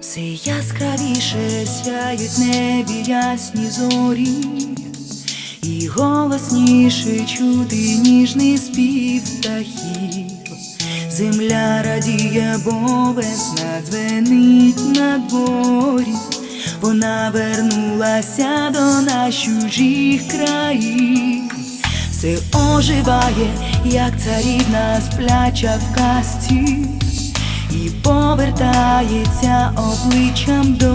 Все яскравіше сяють небі ясні зорі, і голосніше чути ніжний спів птахів. Земля радіє, бо весна дзвенить на дворі, вона вернулася до нас чужих країн. Все оживає, як царівна спляча в казці, і повертається обличчям до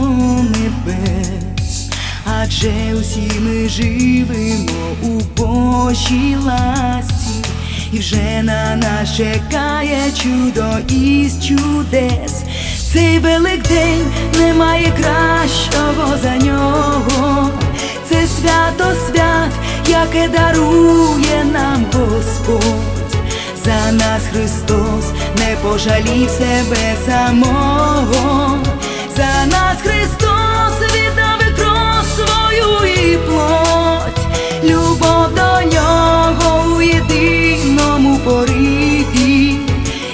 небес, адже усі ми живемо у Божій ласті, і вже на нас чекає чудо із чудес. Цей великдень немає кращого за нього. Це свято свят, яке дарує нам Господь. За нас Христос пожалів себе самого. За нас Христос віддав і кров свою і плоть. Любов до нього у єдиному пориві.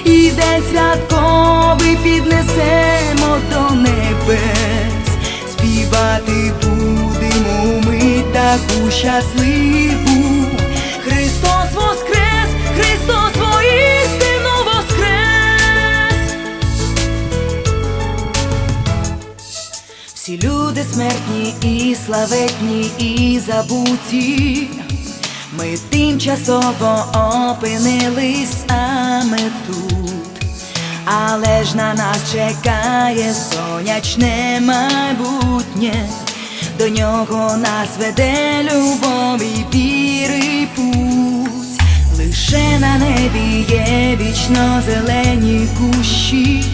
І день святковий піднесемо до небес. Співати будемо ми таку щасливу. Славетні, і забуті. Ми тимчасово опинились саме тут, але ж на нас чекає сонячне майбутнє, до нього нас веде любов і віри путь. Лише на небі є вічно зелені кущі,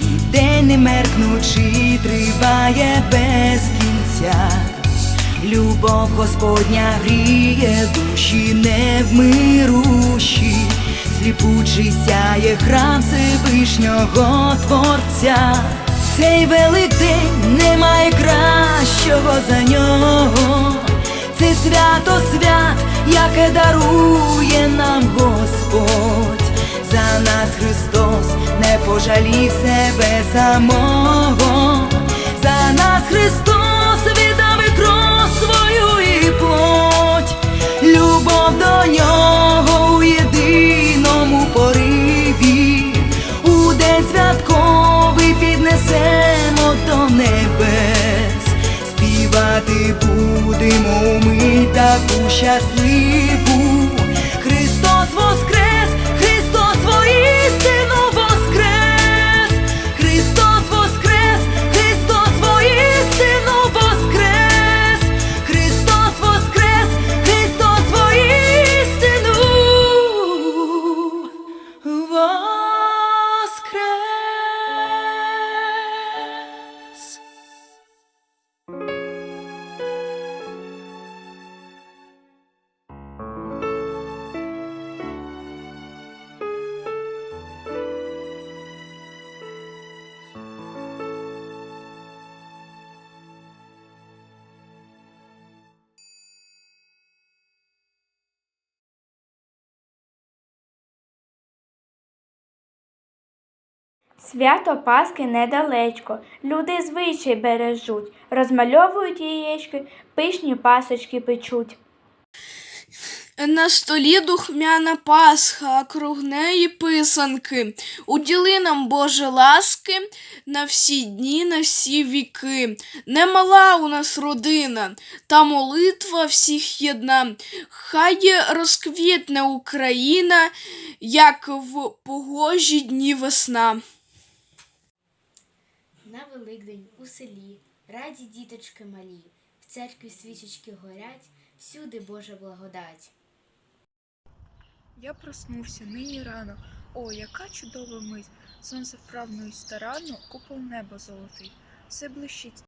і день не меркнучи триває без кінця. Любов Господня гріє душі невмирущі, сліпучий сяє храм Всевишнього Творця. Цей великдень немає кращого за нього. Це свято свят, яке дарує нам Господь. За нас Христос не пожалів себе самого. Будемо ми таку щасливу. Христос воскрес, Свято Пасхи недалечко, люди звичай бережуть, розмальовують яєчки, пишні пасочки печуть. На столі духмяна Пасха, круг неї писанки. Уділи нам, Боже, ласки на всі дні, на всі віки. Немала у нас родина, та молитва всіх єдна. Хай розквітне Україна, як в погожі дні весна. На Великдень у селі раді діточки малі, в церкві свічечки горять, всюди Божа благодать. Я проснувся нині рано. О, яка чудова мить! Сонце вправно і старанно, купол неба золотий. Все блищить